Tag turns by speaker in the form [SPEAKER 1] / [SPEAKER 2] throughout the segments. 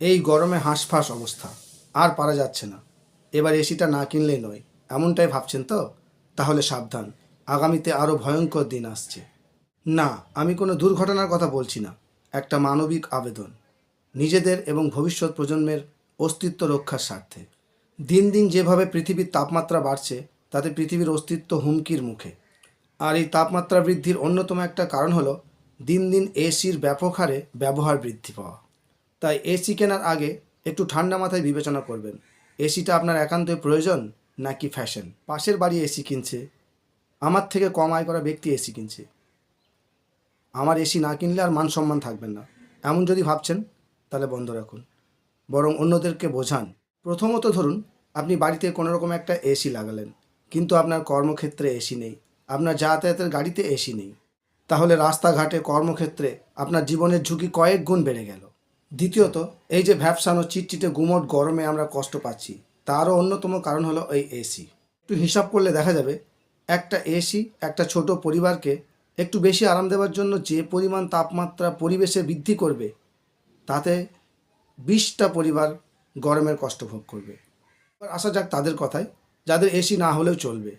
[SPEAKER 1] এই গরমে হাঁসফাঁস অবস্থা, আর পারা যাচ্ছে না। এবার এসিটা না কিনলেই নয়, এমনটাই ভাবছেন তো? তাহলে সাবধান, আগামীতে আরও ভয়ঙ্কর দিন আসছে। না, আমি কোনো দুর্ঘটনার কথা বলছি না, একটা মানবিক আবেদন। নিজেদের এবং ভবিষ্যৎ প্রজন্মের অস্তিত্ব রক্ষার স্বার্থে। দিন দিন যেভাবে পৃথিবীর তাপমাত্রা বাড়ছে, তাতে পৃথিবীর অস্তিত্ব হুমকির মুখে। আর এই তাপমাত্রা বৃদ্ধির অন্যতম একটা কারণ হলো, দিন দিন এসির ব্যাপক হারে ব্যবহার বৃদ্ধি পাওয়া। তাই এসি কেনার আগে একটু ঠান্ডা মাথায় বিবেচনা করবেন। এসিটা আপনার একান্তই প্রয়োজন নাকি ফ্যাশন পাশের বাড়ি এসি কিনছে। আমার থেকে কম আয় করা ব্যক্তি এসি কিনছে। আমার এসি না কিনলে আর মান সম্মান থাকবেন না। এমন যদি ভাবছেন, তাহলে বন্ধ রাখুন। বরং অন্যদেরকে বোঝান। প্রথমত ধরুন, আপনি বাড়িতে কোনো রকম একটা এসি লাগালেন। কিন্তু আপনার কর্মক্ষেত্রে এসি নেই। আপনার যাতায়াতের গাড়িতে এসি নেই। তাহলে রাস্তাঘাটে কর্মক্ষেত্রে আপনার জীবনের ঝুঁকি কয়েক গুণ বেড়ে গেল। দ্বিতীয়ত, এই যে ভ্যাপসানো চিটচিটে গুমট গরমে আমরা কষ্ট পাচ্ছি তারও অন্যতম কারণ হলো এই এসি একটু হিসাব করলে দেখা যাবে, একটা এসি একটা ছোট পরিবারকে একটু বেশি আরাম দেওয়ার জন্য যে পরিমাণ তাপমাত্রা পরিবেশে বৃদ্ধি করবে, তাতে বিশটা পরিবার গরমের কষ্ট ভোগ করবে। এবার আসা যাক তাদের কথায়, যাদের এসি না হলেও চলবে।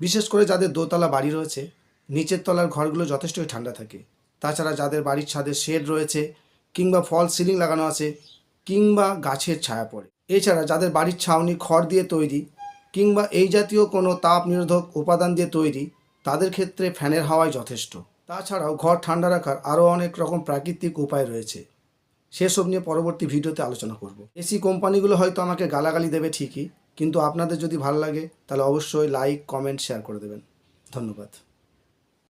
[SPEAKER 1] বিশেষ করে যাদের দোতলা বাড়ি রয়েছে, নিচের তলার ঘরগুলো যথেষ্টই ঠান্ডা থাকে। তাছাড়া যাদের বাড়ির ছাদে শেড রয়েছে কিংবা ফল সিলিং লাগানো আছে কিংবা গাছের ছায়া পড়ে। এছাড়া যাদের বাড়ির ছাউনি, খড় দিয়ে তৈরি কিংবা এই জাতীয় কোনো তাপ নিরোধক উপাদান দিয়ে তৈরি, তাদের ক্ষেত্রে ফ্যানের হাওয়াই যথেষ্ট। তাছাড়াও ঘর ঠান্ডা রাখার আরও অনেক রকম প্রাকৃতিক উপায় রয়েছে। সেসব নিয়ে পরবর্তী ভিডিওতে আলোচনা করব। এসি কোম্পানিগুলো হয়তো আমাকে গালাগালি দেবে ঠিকই, কিন্তু আপনাদের যদি ভালো লাগে, তাহলে অবশ্যই লাইক, কমেন্ট, শেয়ার করে দেবেন। ধন্যবাদ।